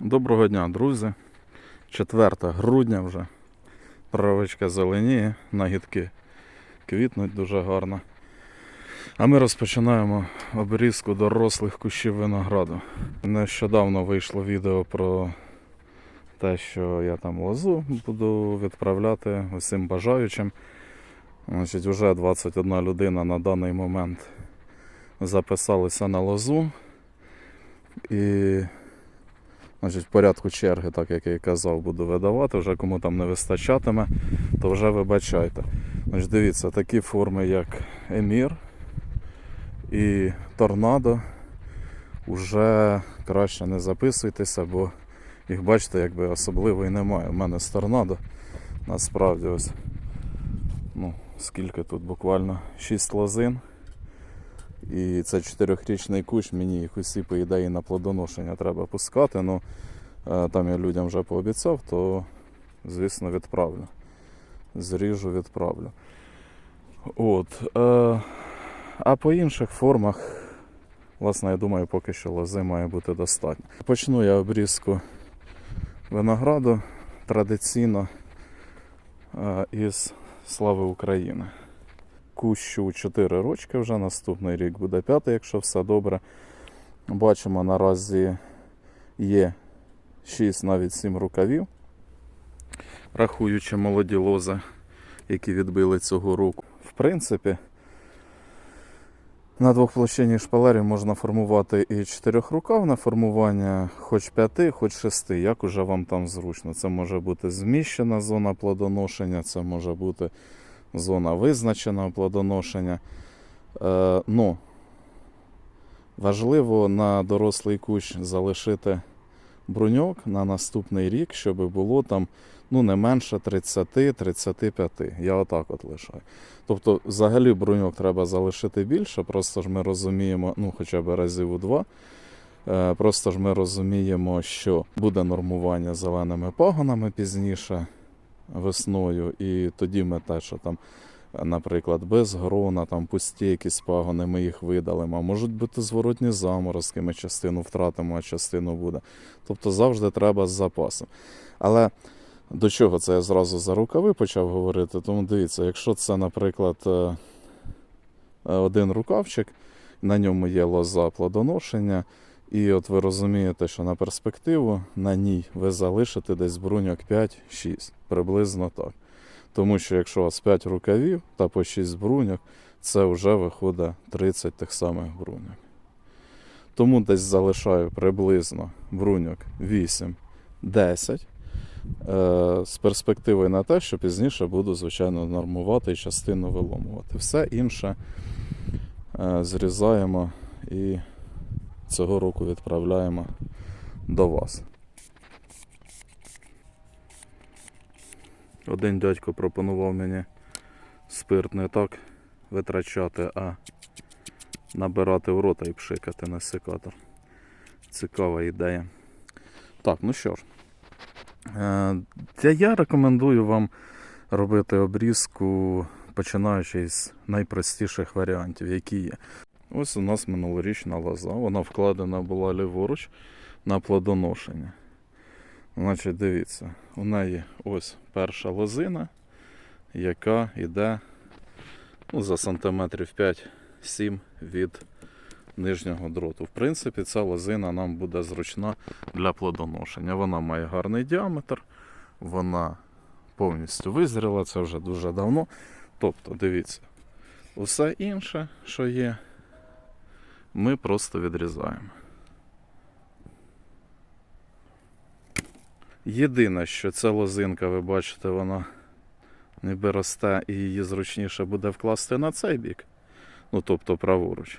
Доброго дня, друзі. 4 грудня вже. Травичка зеленіє, нагідки квітнуть дуже гарно. А ми розпочинаємо обрізку дорослих кущів винограду. Нещодавно вийшло відео про те, що я там лозу буду відправляти усім бажаючим. Значить, вже 21 людина на даний момент записалися на лозу. І Значить, в порядку черги, так як я і казав, буду видавати. Вже кому там не вистачатиме, то вже вибачайте. Значить, дивіться, такі форми, як Емір і Торнадо, вже краще не записуйтеся, бо їх бачите, якби особливо і немає. У мене з Торнадо насправді ось ну, скільки тут буквально 6 лозин. І це чотирьохрічний кущ, мені їх усі, по ідеї, на плодоношення треба пускати. Ну е, там я людям вже пообіцяв, то звісно відправлю. Зріжу, відправлю. От. Е, а по інших формах, власне, я думаю, поки що лози має бути достатньо. Почну я обрізку винограду традиційно е, із Слави України кущу 4 рочки вже, наступний рік буде 5, якщо все добре. Бачимо, наразі є 6, навіть 7 рукавів, рахуючи молоді лози, які відбили цього року. В принципі, на двохплощинній шпалері можна формувати і чотирьохрукавне формування, хоч п'яти, хоч шести, як уже вам там зручно. Це може бути зміщена зона плодоношення, це може бути зона визначеного плодоношення. Е, ну, важливо на дорослий кущ залишити бруньок на наступний рік, щоб було там ну, не менше 30-35. Я отак от лишаю. Тобто, взагалі бруньок треба залишити більше, просто ж ми розуміємо, ну хоча б разів у два. Е, Просто ж ми розуміємо, що буде нормування зеленими пагонами пізніше весною, і тоді ми те, що там, наприклад, без грона, там пусті якісь пагони, ми їх видалимо. А можуть бути зворотні заморозки, ми частину втратимо, а частину буде. Тобто завжди треба з запасом. Але до чого це я зразу за рукави почав говорити? Тому дивіться, якщо це, наприклад, е, е, один рукавчик, на ньому є лоза плодоношення. І от ви розумієте, що на перспективу на ній ви залишите десь бруньок 5-6, приблизно так. Тому що якщо у вас 5 рукавів та по 6 бруньок, це вже виходить 30 тих самих бруньок. Тому десь залишаю приблизно бруньок 8-10 е, з перспективою на те, що пізніше буду, звичайно, нормувати і частину виломувати. Все інше е, зрізаємо і цього року відправляємо до вас. Один дядько пропонував мені спирт не так витрачати, а набирати в рота і пшикати на секатор. Цікава ідея. Так, ну що ж, е, я- рекомендую вам робити обрізку, починаючи з найпростіших варіантів, які є. Ось у нас минулорічна лоза. Вона вкладена була ліворуч на плодоношення. Значить, дивіться, у неї ось перша лозина, яка йде ну, за сантиметрів 5-7 від нижнього дроту. В принципі, ця лозина нам буде зручна для плодоношення. Вона має гарний діаметр, вона повністю визріла, це вже дуже давно. Тобто, дивіться, усе інше, що є, ми просто відрізаємо. Єдине, що ця лозинка, ви бачите, вона ніби росте і її зручніше буде вкласти на цей бік, ну тобто праворуч.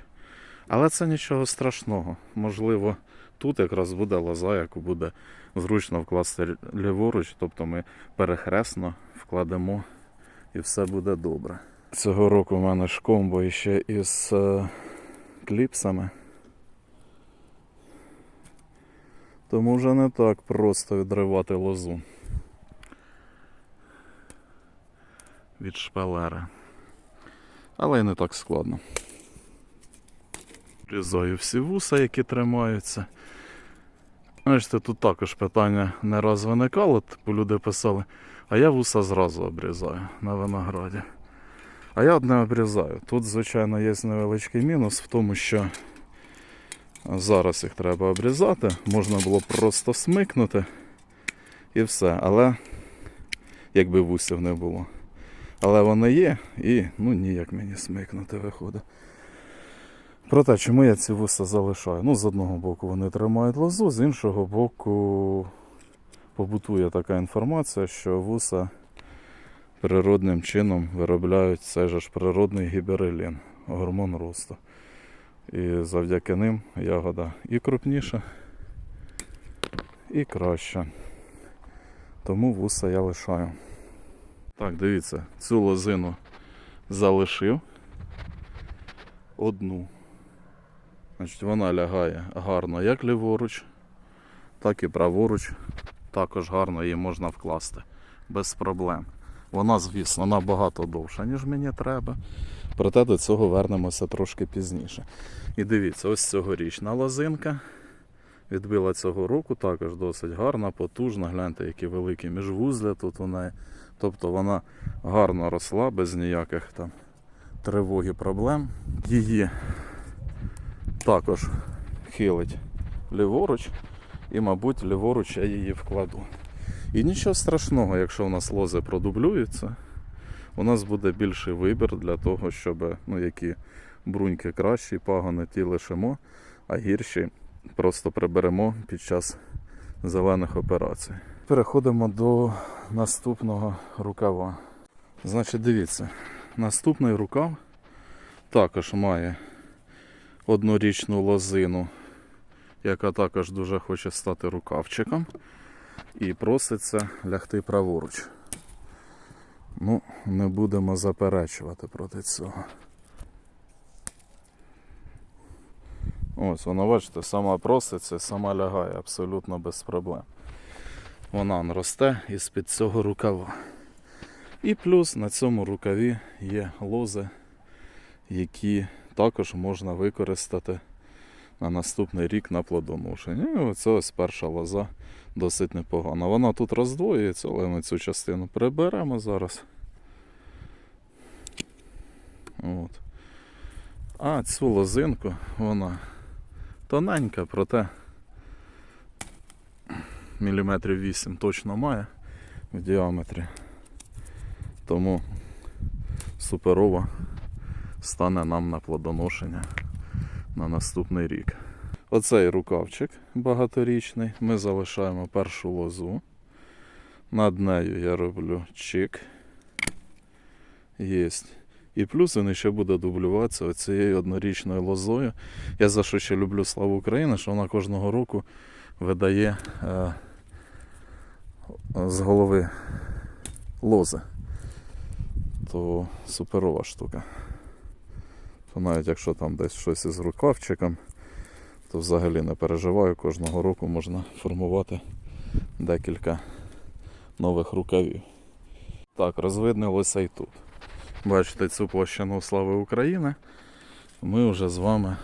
Але це нічого страшного. Можливо, тут якраз буде лоза, яку буде зручно вкласти ліворуч, тобто ми перехресно вкладемо і все буде добре. Цього року в мене ж комбо іще із е, кліпсами. Тому вже не так просто відривати лозу від шпалери. Але й не так складно. Різаю всі вуса, які тримаються. Бачите, тут також питання не раз виникало, типу люди писали, а я вуса зразу обрізаю на винограді. А я одне обрізаю. Тут, звичайно, є невеличкий мінус в тому, що зараз їх треба обрізати. Можна було просто смикнути і все. Але якби вусів не було. Але вони є і ну ніяк мені смикнути виходить. Проте, чому я ці вуса залишаю? Ну, з одного боку вони тримають лозу, з іншого боку побутує така інформація, що вуса природним чином виробляють цей же ж природний гіберелін, гормон росту. І завдяки ним ягода і крупніша, і краща. Тому вуса я лишаю. Так, дивіться, цю лозину залишив одну. Значить, вона лягає гарно як ліворуч, так і праворуч. Також гарно її можна вкласти без проблем. Вона, звісно, набагато довша, ніж мені треба. Проте до цього вернемося трошки пізніше. І дивіться, ось цьогорічна лозинка. Відбила цього року, також досить гарна, потужна. Гляньте, які великі міжвузля тут у неї. Тобто вона гарно росла, без ніяких там тривог і проблем. Її також хилить ліворуч, і, мабуть, ліворуч я її вкладу. І нічого страшного, якщо у нас лози продублюються, у нас буде більший вибір для того, щоб ну, які бруньки кращі, пагони ті лишимо, а гірші просто приберемо під час зелених операцій. Переходимо до наступного рукава. Значить, дивіться, наступний рукав також має однорічну лозину, яка також дуже хоче стати рукавчиком. І проситься лягти праворуч. Ну, не будемо заперечувати проти цього. Ось, вона, бачите, сама проситься, сама лягає абсолютно без проблем. Вона росте із-під цього рукава. І плюс на цьому рукаві є лози, які також можна використати на наступний рік на плодоношення. І оце ось перша лоза досить непогана. Вона тут роздвоюється, але ми цю частину приберемо зараз. От. А цю лозинку вона тоненька, проте міліметрів 8 точно має в діаметрі. Тому суперова стане нам на плодоношення на наступний рік. Оцей рукавчик багаторічний. Ми залишаємо першу лозу. Над нею я роблю чик. Єсть. І плюс він ще буде дублюватися оцією однорічною лозою. Я за що ще люблю славу України, що вона кожного року видає е, з голови лози. То суперова штука. То навіть якщо там десь щось із рукавчиком, то взагалі не переживаю, кожного року можна формувати декілька нових рукавів. Так, розвиднилося і тут. Бачите цю площину Слави України ми вже з вами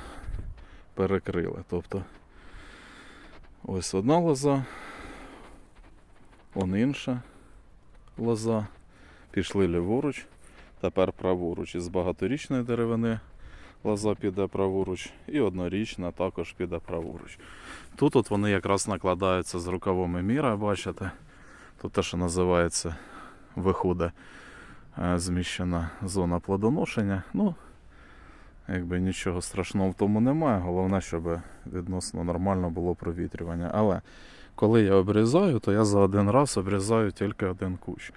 перекрили. Тобто ось одна лоза, он інша лоза. Пішли ліворуч, тепер праворуч. Із багаторічної деревини лоза піде праворуч, і однорічна також піде праворуч. Тут от вони якраз накладаються з рукавами міра, бачите? Тут те, що називається виходить е, зміщена зона плодоношення. Ну, якби нічого страшного в тому немає. Головне, щоб відносно нормально було провітрювання. Але коли я обрізаю, то я за один раз обрізаю тільки один кущ.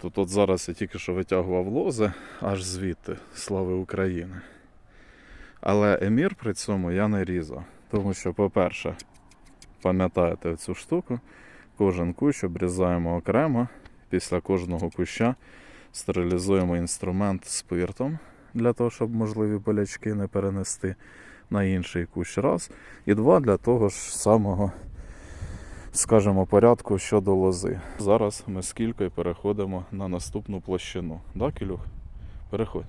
Тут от зараз я тільки що витягував лози аж звідти, слави України. Але емір при цьому я не різав. Тому що, по-перше, пам'ятаєте цю штуку, кожен кущ обрізаємо окремо. Після кожного куща стерилізуємо інструмент спиртом для того, щоб можливі болячки не перенести на інший кущ. Раз. І два для того ж самого, скажімо, порядку щодо лози. Зараз ми з кількою переходимо на наступну площину. Да, Кілюх? Переходь.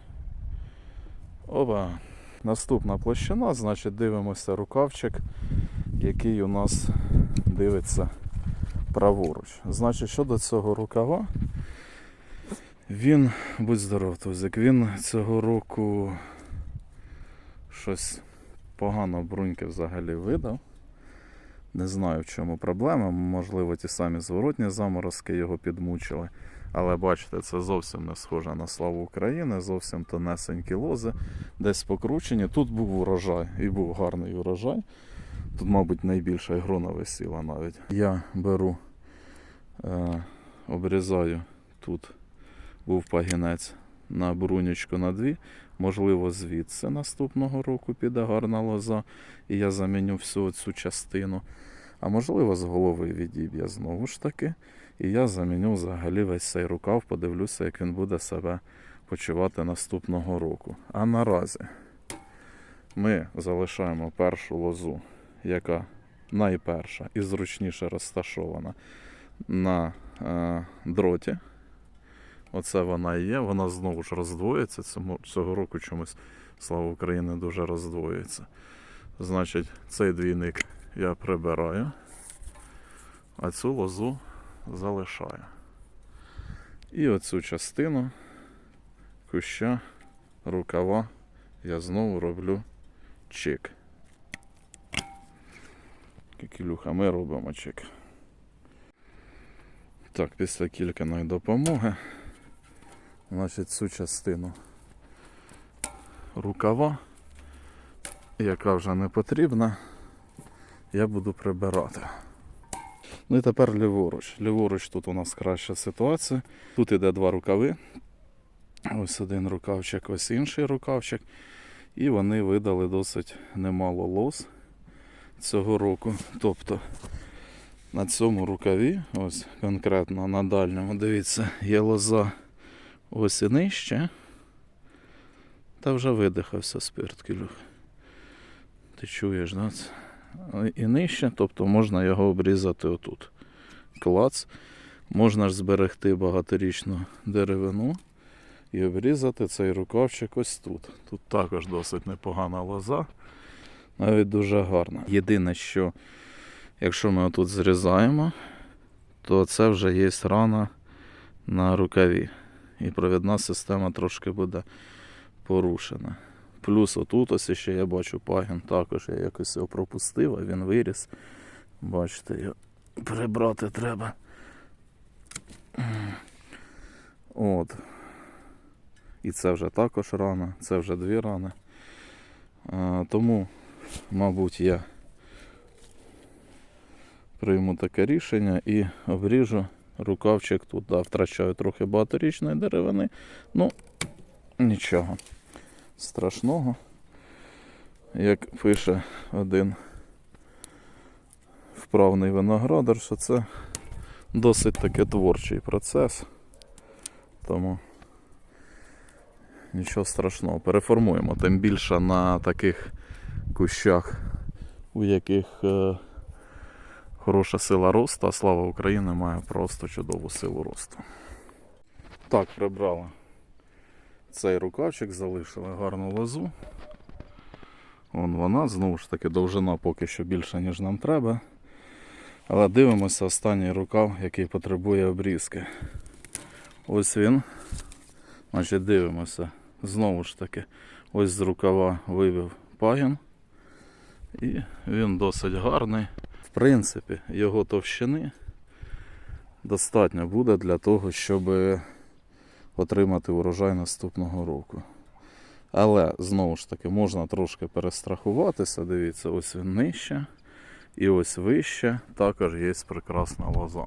Опа. Наступна площина, значить, дивимося рукавчик. який у нас дивиться праворуч. Значить, щодо цього рукава, він, будь здоров, Тузик, він цього року щось погано бруньки взагалі видав. Не знаю, в чому проблема. Можливо, ті самі зворотні заморозки його підмучили. Але бачите, це зовсім не схоже на славу України, зовсім тонесенькі лози, десь покручені. Тут був урожай і був гарний урожай. Тут, мабуть, найбільша грона висіла навіть. Я беру, е, обрізаю тут був пагінець на брунючку на дві. Можливо, звідси наступного року піде гарна лоза, і я заміню всю цю частину. А можливо, з голови відіб'я знову ж таки. І я заміню взагалі весь цей рукав, подивлюся, як він буде себе почувати наступного року. А наразі ми залишаємо першу лозу, яка найперша і зручніше розташована на е, дроті. Оце вона і є. Вона знову ж роздвоїться. Цього року чомусь, слава Україні, дуже роздвоюється. Значить, цей двійник я прибираю, а цю лозу залишаю. І оцю частину куща, рукава я знову роблю чик. Кікілюха, ми робимо чик. Так, після кільканої допомоги Значить, цю частину рукава, яка вже не потрібна, я буду прибирати. Ну і тепер ліворуч. Ліворуч тут у нас краща ситуація. Тут іде два рукави. Ось один рукавчик, ось інший рукавчик. І вони видали досить немало лоз цього року. Тобто на цьому рукаві, ось конкретно на дальньому, дивіться, є лоза ось і нижче. Та вже видихався спирт, Кілюх. Ти чуєш, да? І нижче, тобто можна його обрізати отут. Клац. Можна ж зберегти багаторічну деревину і обрізати цей рукавчик ось тут. Тут також досить непогана лоза, навіть дуже гарна. Єдине, що якщо ми отут зрізаємо, то це вже є рана на рукаві і провідна система трошки буде порушена. Плюс отут ось ще я бачу пагін, також я якось його пропустив, а він виріс. Бачите, його прибрати треба. От. І це вже також рана, це вже дві рани. А, тому, мабуть, я прийму таке рішення і обріжу рукавчик тут, да, втрачаю трохи багаторічної деревини. Ну, нічого страшного. Як пише один вправний виноградар, що це досить таки творчий процес. Тому нічого страшного. Переформуємо, тим більше на таких кущах, у яких е, хороша сила росту, а слава України має просто чудову силу росту. Так, прибрали цей рукавчик, залишили гарну лозу. Вон вона, знову ж таки, довжина поки що більша, ніж нам треба. Але дивимося останній рукав, який потребує обрізки. Ось він. Значить, дивимося. Знову ж таки, ось з рукава вивів пагін. І він досить гарний. В принципі, його товщини достатньо буде для того, щоб отримати урожай наступного року. Але знову ж таки можна трошки перестрахуватися. Дивіться, ось він нижче і ось вище також є прекрасна лоза.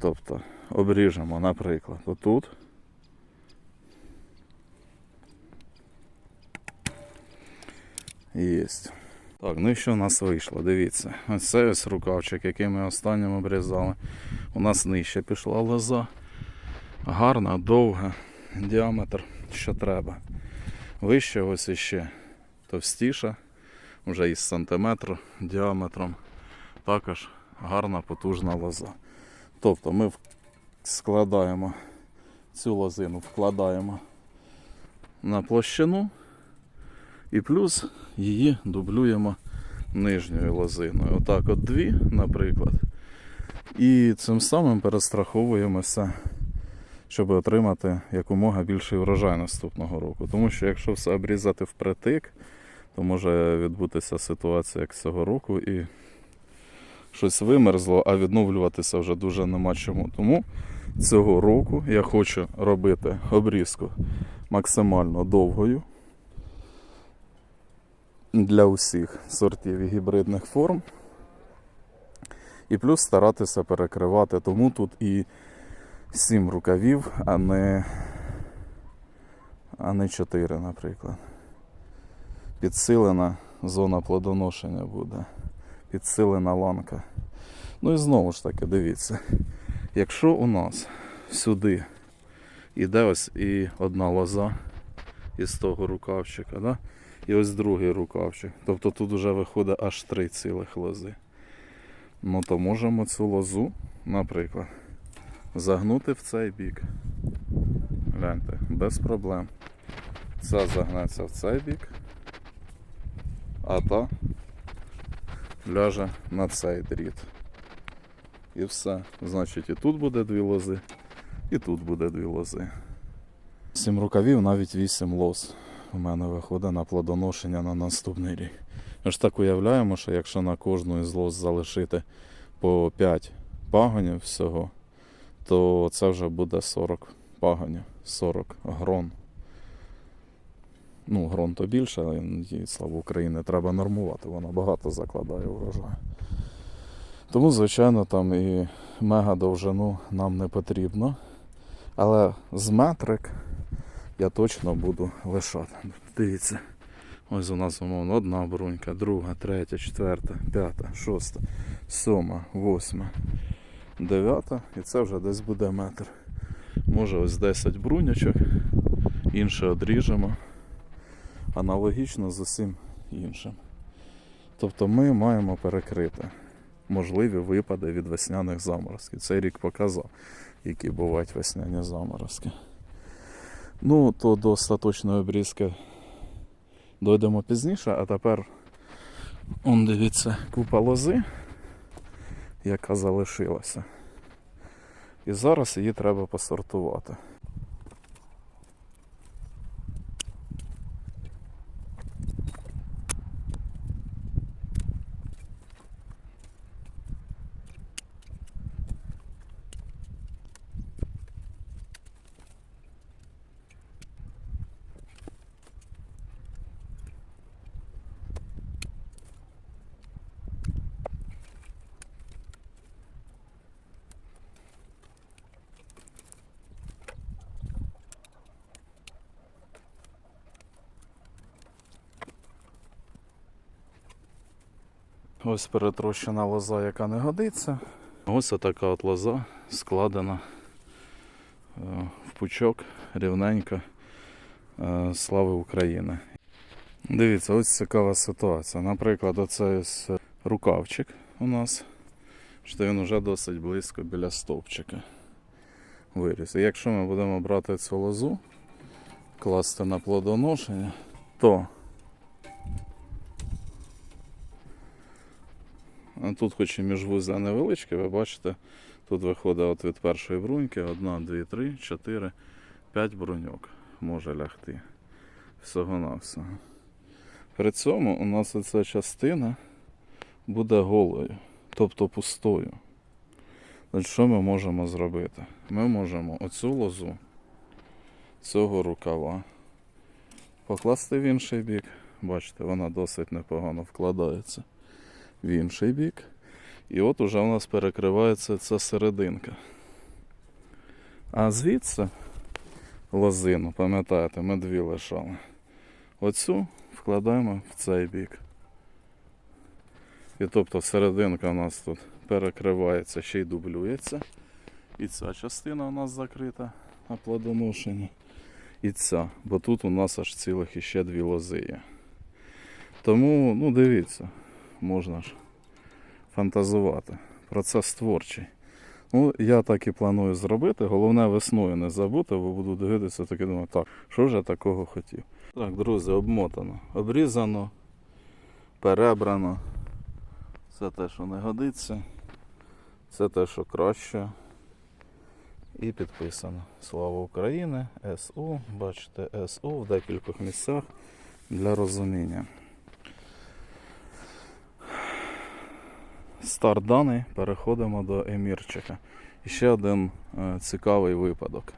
Тобто обріжемо, наприклад, отут. Єсть. Так, ну і що у нас вийшло? Дивіться. Ось це ось рукавчик, який ми останнім обрізали. У нас нижче пішла лоза. Гарна, довга, діаметр, що треба. Вище ось іще товстіша, вже із сантиметру діаметром. Також гарна потужна лоза. Тобто ми складаємо цю лозину, вкладаємо на площину і плюс її дублюємо нижньою лозиною. Отак от дві, наприклад. І цим самим перестраховуємося, щоб отримати якомога більший врожай наступного року. Тому що якщо все обрізати впритик, то може відбутися ситуація як цього року і щось вимерзло, а відновлюватися вже дуже нема чому. Тому цього року я хочу робити обрізку максимально довгою для усіх сортів і гібридних форм. І плюс старатися перекривати, тому тут і 7 рукавів, а не, а не 4, наприклад. Підсилена зона плодоношення буде, підсилена ланка. Ну і знову ж таки, дивіться, якщо у нас сюди іде ось і одна лоза із того рукавчика, да? і ось другий рукавчик, тобто тут вже виходить аж три цілих лози. Ну то можемо цю лозу, наприклад, загнути в цей бік. Гляньте, без проблем. Ця загнеться в цей бік, а та ляже на цей дріт. І все. Значить, і тут буде дві лози, і тут буде дві лози. Сім рукавів, навіть вісім лоз. У мене виходить на плодоношення на наступний рік. Ми ж так уявляємо, що якщо на кожну із лоз залишити по 5 пагонів всього, то це вже буде 40 пагонів, 40 грон. Ну, грон то більше, її, слава Україні, треба нормувати, вона багато закладає врожаю. Тому, звичайно, там і мега довжину нам не потрібно. Але з метрик я точно буду лишати. Дивіться. Ось у нас умовно одна брунька, друга, третя, четверта, п'ята, шоста, сьома, восьма, дев'ята. І це вже десь буде метр. Може ось 10 брунячок, інше одріжемо. Аналогічно з усім іншим. Тобто ми маємо перекрити можливі випади від весняних заморозків. Цей рік показав, які бувають весняні заморозки. Ну, то до остаточної обрізки дойдемо пізніше, а тепер он дивіться купа лози, яка залишилася. І зараз її треба посортувати. Ось перетрощена лоза, яка не годиться. Ось така от лоза складена е, в пучок рівненько е, слави України. Дивіться, ось цікава ситуація. Наприклад, оцей ось рукавчик у нас, що він вже досить близько біля стовпчика виріс. І якщо ми будемо брати цю лозу, класти на плодоношення, то тут хоч і міжвузля невеличке, ви бачите, тут виходить от від першої бруньки одна, дві, три, чотири, п'ять бруньок може лягти. Всього-навсього. При цьому у нас оця частина буде голою, тобто пустою. Значить, що ми можемо зробити? Ми можемо оцю лозу цього рукава покласти в інший бік. Бачите, вона досить непогано вкладається в інший бік. І от уже у нас перекривається ця серединка. А звідси лозину, пам'ятаєте, ми дві лишали. Оцю вкладаємо в цей бік. І тобто серединка у нас тут перекривається, ще й дублюється. І ця частина у нас закрита на плодоношенні. І ця, бо тут у нас аж цілих іще дві лози є. Тому, ну дивіться, можна ж фантазувати. Процес творчий. Ну, Я так і планую зробити. Головне весною не забути, бо буду дивитися, так і думати, так, що ж я такого хотів. Так, друзі, обмотано. Обрізано, перебрано. Це те, що не годиться, це те, що краще. І підписано. Слава Україні! СУ, бачите, СУ в декількох місцях для розуміння. Стартаний переходимо до емірчика. І ще один е, цікавий випадок.